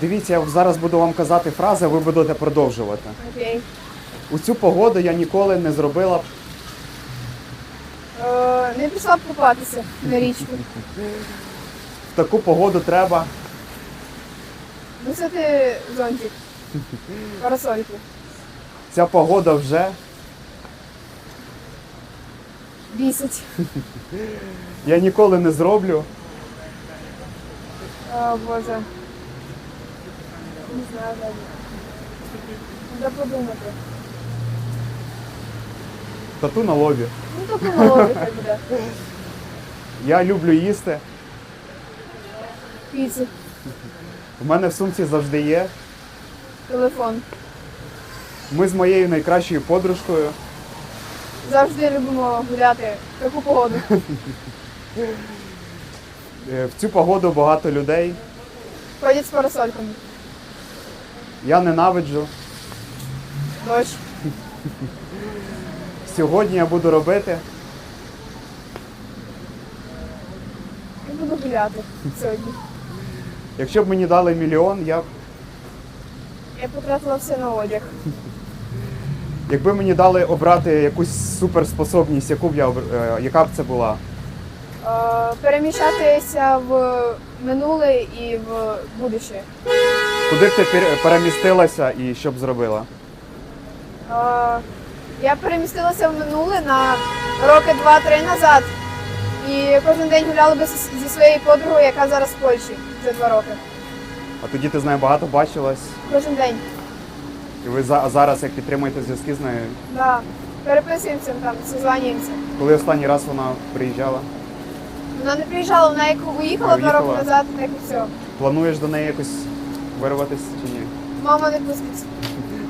Дивіться, я зараз буду вам казати фрази, а ви будете продовжувати. Окей. У цю погоду я ніколи не зробила б Е, не пішла б купатися на річку. в таку погоду треба. Носити зонтик. Парасольку. Ця погода вже. Бісить. Я ніколи не зроблю. О, Боже. Знаю. Треба подумати. Тату на лобі. Ну, то помолоди хай буде. Я люблю їсти. Піцу. У мене в сумці завжди є. Телефон. Ми з моєю найкращою подружкою. Завжди любимо гуляти в таку погоду. Е, В цю погоду багато людей. Ходять з парасольками. Я ненавиджу. Дощ. Сьогодні я буду робити. І буду гуляти сьогодні. Якщо б мені дали мільйон, я б. Я потратила все на одяг. Якби мені дали обрати якусь суперспособність, яку б я е, яка б це була? Е, переміщатися в минуле і в будуще. Куди б ти пер- перемістилася і що б зробила? Е, я перемістилася в минуле на роки два-три назад. І кожен день гуляла би зі зі своєю подругою, яка зараз в Польщі за два роки. А тоді ти з нею багато бачилась, Кожен день. і ви за- зараз як підтримуєте зв'язки з нею. Да. Переписуємося там, созванюємося. Коли останній раз вона приїжджала? Вона не приїжджала, вона як уїхала два роки уїхала. назад, так і все. Плануєш до неї якось вирватися чи ні? Мама не пустить.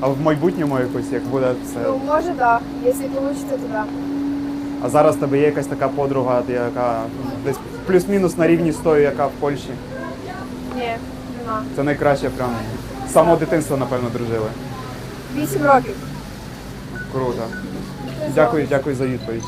А в майбутньому якось, як буде це. Ну, може, так. Да. Якщо вийде, то да. А зараз тебе є якась така подруга, яка десь плюс-мінус на рівні з тою, яка в Польщі. Ні, нема. Це найкраще прям. З самого дитинства, напевно, дружили. Вісім років. Круто. Дякую, дякую за відповідь.